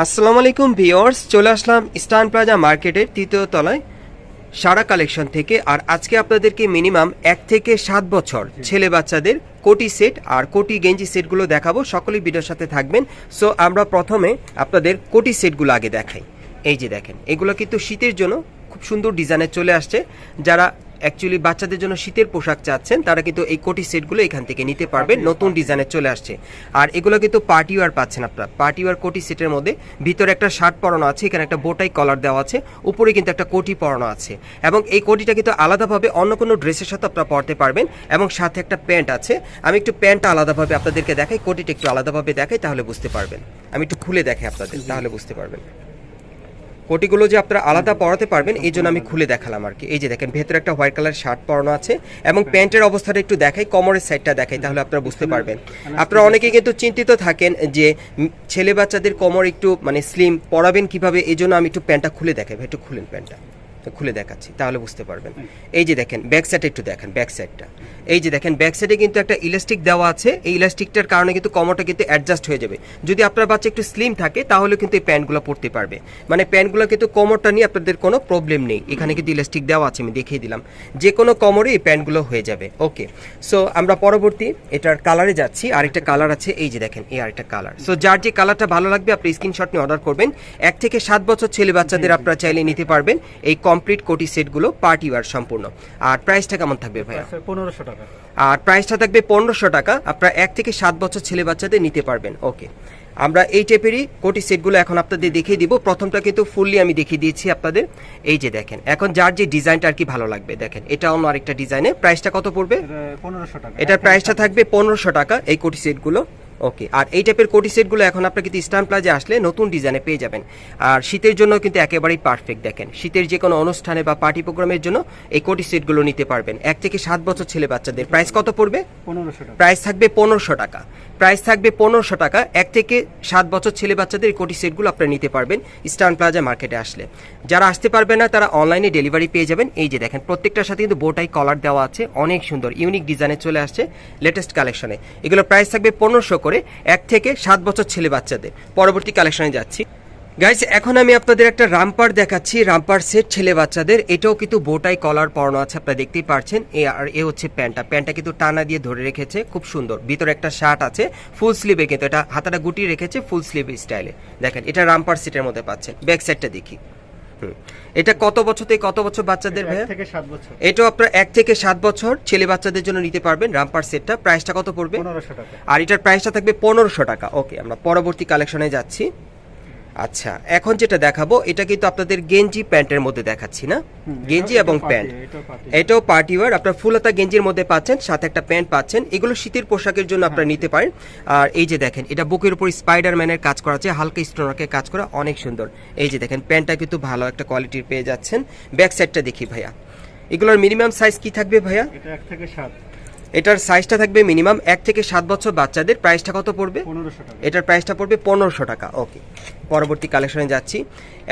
আসসালামু আলাইকুম ভিওর্স চলে আসলাম স্টান প্লাজা মার্কেটের তৃতীয় তলায় সারা কালেকশন থেকে আর আজকে আপনাদেরকে মিনিমাম এক থেকে সাত বছর ছেলে বাচ্চাদের কোটি সেট আর কোটি গেঞ্জি সেটগুলো দেখাবো, সকলেই ভিডিওর সাথে থাকবেন। সো আমরা প্রথমে আপনাদের কোটি সেটগুলো আগে দেখাই। এই যে দেখেন, এগুলো কিন্তু শীতের জন্য খুব সুন্দর ডিজাইনে চলে আসছে। যারা অ্যাকচুয়ালি বাচ্চাদের জন্য শীতের পোশাক চাচ্ছেন তারা কিন্তু এই কোটি সেটগুলো এখান থেকে নিতে পারবেন নতুন ডিজাইনের চলে আসছে। আর এগুলো কিন্তু পার্টি ওয়ার পাচ্ছেন আপনারা। পার্টি ওয়ার কোটি সেটের মধ্যে ভিতরে একটা শার্ট পরানো আছে এখানে একটা বোটাই কলার দেওয়া আছে উপরে কিন্তু একটা কোটি পরানো আছে। এবং এই কোটিটা কিন্তু আলাদাভাবে অন্য কোনো ড্রেসের সাথে আপনারা পরতে পারবেন এবং সাথে একটা প্যান্ট আছে। আমি একটু প্যান্টটা আলাদাভাবে আপনাদেরকে দেখাই কোটিটা একটু আলাদাভাবে দেখাই তাহলে বুঝতে পারবেন। আমি একটু খুলে দেখাই আপনাদের তাহলে বুঝতে পারবেন। কোটিগুলো যে আপনারা আলাদা পরাতে পারবেন এই জন্য আমি খুলে দেখালাম আর কি। এই যে দেখেন ভেতরে একটা হোয়াইট কালার শার্ট পরানো আছে এবং প্যান্টের অবস্থাটা একটু দেখাই কমরের সাইডটা দেখাই তাহলে আপনারা বুঝতে পারবেন। আপনারা অনেকে কিন্তু চিন্তিত থাকেন যে ছেলে বাচ্চাদের কমর একটু মানে স্লিম পরাবেন কীভাবে এই জন্য আমি একটু প্যান্টটা খুলে দেখাই একটু খুলেন প্যান্টটা। খুলে দেখাচ্ছি, তাহলে বুঝতে পারবেন। এই যে দেখেন ব্যাক সাইডে একটু দেখেন ব্যাক সাইডটা এই যে দেখেন ব্যাক সাইডে কিন্তু একটা ইলাস্টিক দেওয়া আছে, এই ইলাস্টিকটার কারণে কিন্তু কমরটা কিন্তু অ্যাডজাস্ট হয়ে যাবে। যদি আপনার বাচ্চা একটু স্লিম থাকে, তাহলে কিন্তু এই প্যান্টগুলো পরতে পারবে। মানে প্যান্টগুলো কিন্তু কমরটা নিয়ে আপনাদের কোনো প্রবলেম নেই। এখানে কিন্তু ইলাস্টিক দেওয়া আছে, আমি দেখিয়ে দিলাম। যে কোনো কমরে এই প্যান্টগুলো হয়ে যাবে ওকে সো আমরা পরবর্তী এটার কালারে যাচ্ছি, আরেকটা কালার আছে, এই যে দেখেন, এই আরেকটা কালার সো যার যে কালারটা ভালো লাগবে, আপনি স্ক্রিনশট নিয়ে অর্ডার করবেন। এক থেকে সাত বছর ছেলে বাচ্চাদের আপনারা চাইলে নিতে পারবেন, এই কমপ্লিট কোটি সেটগুলো পার্টি ওয়ার সম্পূর্ণ। আর প্রাইসটা কেমন থাকবে ভাইয়া? পনেরোশো টাকা। আর প্রাইসটা থাকবে পনেরোশো টাকা। আপনারা এক থেকে সাত বছর ছেলে বাচ্চাদের নিতে পারবেন। ওকে আমরা এই টাইপেরই কোটি সেটগুলো এখন আপনাদের দেখিয়ে দিব। প্রথমটা কিন্তু ফুললি আমি দেখিয়ে দিয়েছি আপনাদের। এই যে দেখেন এখন যার যে ডিজাইনটা আর কি ভালো লাগবে দেখেন এটা অন্য আরেকটা ডিজাইনে প্রাইসটা কত পড়বে? পনেরোশো টাকা। এটার প্রাইসটা থাকবে পনেরোশো টাকা এই কোটি সেটগুলো। ওকে আর এই টাইপের কোটি সেটগুলো এখন আপনার কিন্তু স্টান প্লাজে আসলে নতুন ডিজাইনে পেয়ে যাবেন। আর শীতের জন্য কিন্তু একেবারেই পারফেক্ট দেখেন। শীতের যে কোনো অনুষ্ঠানে বা পার্টি প্রোগ্রামের জন্য এই কোটি সেটগুলো নিতে পারবেন। এক থেকে সাত বছর ছেলে বাচ্চাদের। প্রাইস কত পড়বে? পনেরোশো টাকা। প্রাইস থাকবে পনেরোশো টাকা। প্রাইস থাকবে পনেরোশো টাকা। এক থেকে সাত বছর ছেলে বাচ্চাদের এই কোটি সেটগুলো আপনারা নিতে পারবেন স্টান প্লাজা মার্কেটে আসলে। যারা আসতে পারবে না, তারা অনলাইনে ডেলিভারি পেয়ে যাবেন। এই যে দেখেন, প্রত্যেকটার সাথে কিন্তু বোটাই কলার দেওয়া আছে। অনেক সুন্দর, ইউনিক ডিজাইনে চলে আসছে লেটেস্ট কালেকশনে এগুলো প্রাইস থাকবে পনেরোশো করে, এক থেকে সাত বছর ছেলে বাচ্চাদের। পরবর্তী কালেকশনে যাচ্ছি। গাইস এখন আমি আপনাদের একটা রামপার দেখাচ্ছি রামপার সেট ছেলে বাচ্চাদের। এটাও কিন্তু বোটাই কলার পরানো আছে আপনারা দেখতেই পারছেন। এ আর এ হচ্ছে প্যান্টটা। প্যান্টটা কিন্তু টানা দিয়ে ধরে রেখেছে খুব সুন্দর। ভিতরে একটা শার্ট আছে ফুল স্লিভে কিন্তু। এটা হাতাটা গুটিয়ে রেখেছে ফুল স্লিভ স্টাইলে। দেখেন এটা রামপার সেটের মধ্যে পাচ্ছেন। ব্যাক সাইডটা দেখি। এটা কত বছর থেকে কত বছর বাচ্চাদের ভাইয়া? থেকে সাত বছর। এটাও আপনার এক থেকে সাত বছর ছেলে বাচ্চাদের জন্য নিতে পারবেন রামপার সেটটা। প্রাইসটা কত পড়বে? আর এটার প্রাইসটা থাকবে পনেরোশো টাকা। ওকে আমরা পরবর্তী কালেকশনে যাচ্ছি। আচ্ছা এখন যেটা দেখাবো এটা কিন্তু আপনাদের গেঞ্জি প্যান্টের মধ্যে দেখাচ্ছি না? গেঞ্জি এবং প্যান্ট। এটাও পার্টি। ওয়ার। আপনার ফুলতা গেঞ্জির মধ্যে পাচ্ছেন সাথে একটা প্যান্ট পাচ্ছেন। এগুলো শীতের পোশাকের জন্য আপনারা নিতে পারেন। আর এই যে দেখেন এটা বুকের উপর স্পাইডারম্যানের কাজ করা আছে হালকা স্টোনারকে কাজ করা অনেক সুন্দর। এই যে দেখেন প্যান্টটা কিন্তু ভালো একটা কোয়ালিটির পেয়ে যাচ্ছেন। ব্যাক সাইডটা দেখি ভাইয়া। এগুলোর মিনিমাম সাইজ কি থাকবে ভাইয়া? এটা এক থেকে সাত। এটার সাইজটা থাকবে মিনিমাম এক থেকে সাত বছর বাচ্চাদের। প্রাইসটা কত পড়বে? এটার প্রাইসটা পড়বে পনেরোশো টাকা ওকে। পরবর্তী কালেকশনে যাচ্ছি।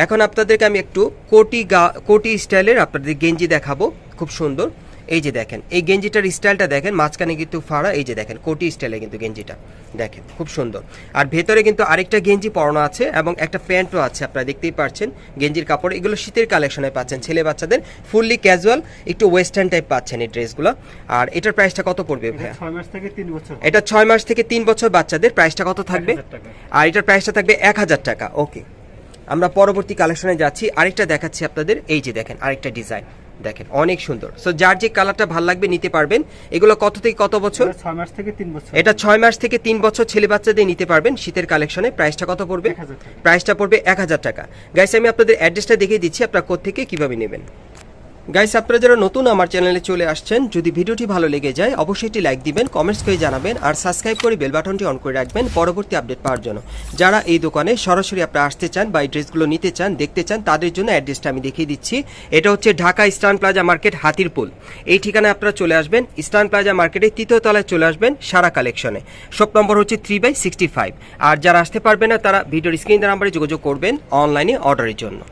এখন আপনাদেরকে আমি একটু কোটি গা, কোটি স্টাইলের আপনাদের গেঞ্জি দেখাবো। খুব সুন্দর। এই যে দেখেন এই গেঞ্জিটার স্টাইলটা দেখেন মাঝখানে কিন্তু ফাড়া এই যে দেখেন কোটি স্টাইলে কিন্তু গেঞ্জিটা দেখেন খুব সুন্দর। আর ভেতরে কিন্তু আরেকটা গেঞ্জি পরানো আছে এবং একটা প্যান্টও আছে আপনারা দেখতেই পাচ্ছেন গেঞ্জির কাপড় এগুলো শীতের কালেকশনে পাচ্ছেন ছেলে বাচ্চাদের ফুললি ক্যাজুয়াল একটু ওয়েস্টার্ন টাইপ পাচ্ছেন এই ড্রেসগুলো। আর এটার প্রাইসটা কত পড়বে ভাইয়া? ছয় মাস থেকে তিন বছর এটা ছয় মাস থেকে তিন বছর বাচ্চাদের প্রাইসটা কত থাকবে? আর এটার প্রাইসটা থাকবে এক হাজার টাকা ওকে আমরা পরবর্তী কালেকশনে যাচ্ছি আরেকটা দেখাচ্ছি আপনাদের এই যে দেখেন আরেকটা ডিজাইন দেখেন অনেক সুন্দর। সো যার যে কালারটা ভালো লাগবে নিতে পারবেন এগুলো কত থেকে কত বছর? ছয় মাস থেকে তিন বছর। এটা ছয় মাস থেকে তিন বছর ছেলে বাচ্চাদের নিতে পারবেন শীতের কালেকশনে প্রাইসটা কত পড়বে? 1000 টাকা। প্রাইসটা পড়বে এক হাজার টাকা। গাইস আমি আপনাদের অ্যাড্রেসটা দেখিয়ে দিচ্ছি আপনারা কোথেকে কীভাবে নেবেন। গাইস আপনারা যারা নতুন আমার চ্যানেলে চলে আসছেন, যদি ভিডিওটি ভালো লেগে যায়, অবশ্যই একটি লাইক দিবেন কমেন্টস করে জানাবেন, আর সাবস্ক্রাইব করে বেল বাটনটি অন করে রাখবেন পরবর্তী আপডেট পাওয়ার জন্য। যারা এই দোকানে সরাসরি আপনারা আসতে চান বা এই ড্রেসগুলো নিতে চান, দেখতে চান, তাদের জন্য অ্যাড্রেসটা আমি দেখিয়ে দিচ্ছি। এটা হচ্ছে Dhaka eastern plaza market Hatirpul. এই ঠিকানায় আপনারা চলে আসবেন ইস্টার্ন প্লাজা মার্কেটের তৃতীয় তলায় চলে আসবেন, সারা কালেকশনে শপ নম্বর হচ্ছে থ্রি বাই সিক্সটি ফাইভ আর যারা আসতে পারবে না, তারা ভিডিওর স্ক্রিন নাম্বারে যোগাযোগ করবেন অনলাইনে অর্ডারের জন্য।